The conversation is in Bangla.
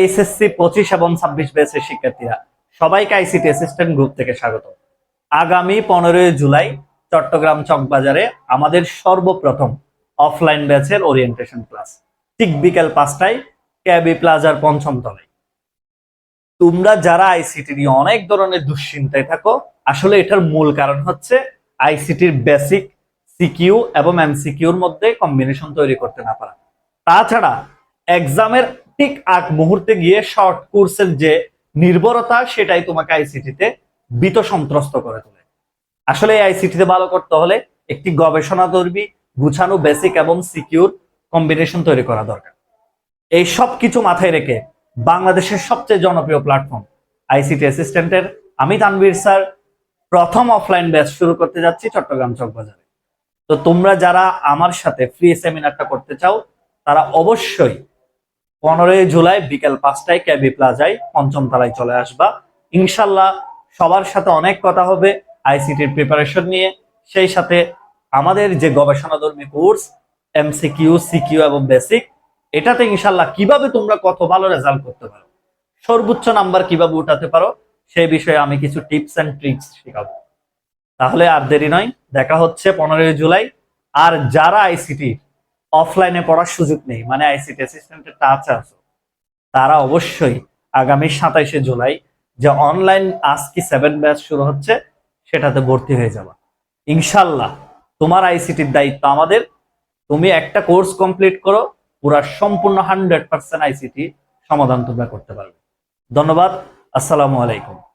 এইচএসসি পঁচিশ এবং ছাব্বিশ ব্যাচের শিক্ষার্থীরা, সবাইকে আইসিটি অ্যাসিস্ট্যান্ট গ্রুপ থেকে স্বাগত। আগামী পনেরোই জুলাই চট্টগ্রাম চকবাজারে আমাদের সর্বপ্রথম অফলাইন ব্যাচের ওরিয়েন্টেশন ক্লাস ঠিক বিকেল পাঁচটায় ক্যাবি প্লাজার পঞ্চম তলায়। তোমরা যারা আইসিটি নিয়ে অনেক ধরনের দুশ্চিন্তায় থাকো, আসলে এটার মূল কারণ হচ্ছে আইসিটির বেসিক সিকিউ এবং এমসিকিউর মধ্যে কম্বিনেশন তৈরি করতে না পারা। তাছাড়া এক্সামের ঠিক আগ মুহূর্তে গিয়ে শর্ট কোর্সের যে নির্ভরতা সেটাই তোমাকে আইসিটিতে বিত সন্ত্রস্ত করে তোলে। আসলে আইসিটিতে ভালো করতে হলে একটি গবেষণা ধর্মী, গুছানো বেসিক এবং সিকিউর কম্বিনেশন তৈরি করা দরকার। এই সব কিছু মাথায় রেখে বাংলাদেশের সবচেয়ে জনপ্রিয় প্ল্যাটফর্ম আইসিটি অ্যাসিস্ট্যান্টের আমি তানভীর স্যার প্রথম অফলাইন ব্যাচ শুরু করতে যাচ্ছি চট্টগ্রাম চকবাজারে তো তোমরা যারা আমার সাথে ফ্রি সেমিনারটা করতে চাও, তারা অবশ্যই পনেরোই জুলাই বিকেল পাঁচটায় ক্যাবি প্লাজায় পঞ্চম তলায় চলে আসবা। ইনশাল্লাহ সবার সাথে অনেক কথা হবে আইসিটির প্রিপারেশন নিয়ে। সেই সাথে আমাদের যে গবেষণাধর্মী কোর্স এমসিকিউ সিকিউ এবং বেসিক এটাতে ইনশাল্লাহ কীভাবে তোমরা কত ভালো রেজাল্ট করতে পারো? সর্বোচ্চ নাম্বার কীভাবে উঠাতে পারো? সেই বিষয়ে আমি কিছু টিপস অ্যান্ড ট্রিক্স শেখাবো। তাহলে আর দেরি নয়, দেখা হচ্ছে পনেরোই জুলাই। আর যারা আইসিটি অফলাইনে পড়ার সুযোগ নেই। মানে আইসিটি অ্যাসিস্ট্যান্টের টাচ আছে। তারা অবশ্যই আগামী সাতাইশে জুলাই যে অনলাইন আজকি সেভেন ব্যাচ শুরু হচ্ছে, সেটাতে ভর্তি হয়ে যাবা। ইনশাল্লাহ তোমার আইসিটির দায়িত্ব আমাদের। তুমি একটা কোর্স কমপ্লিট করো, পুরা সম্পূর্ণ হান্ড্রেড পার্সেন্ট আইসিটি সমাধান তোমরা করতে পারবে। ধন্যবাদ। আসসালামু আলাইকুম।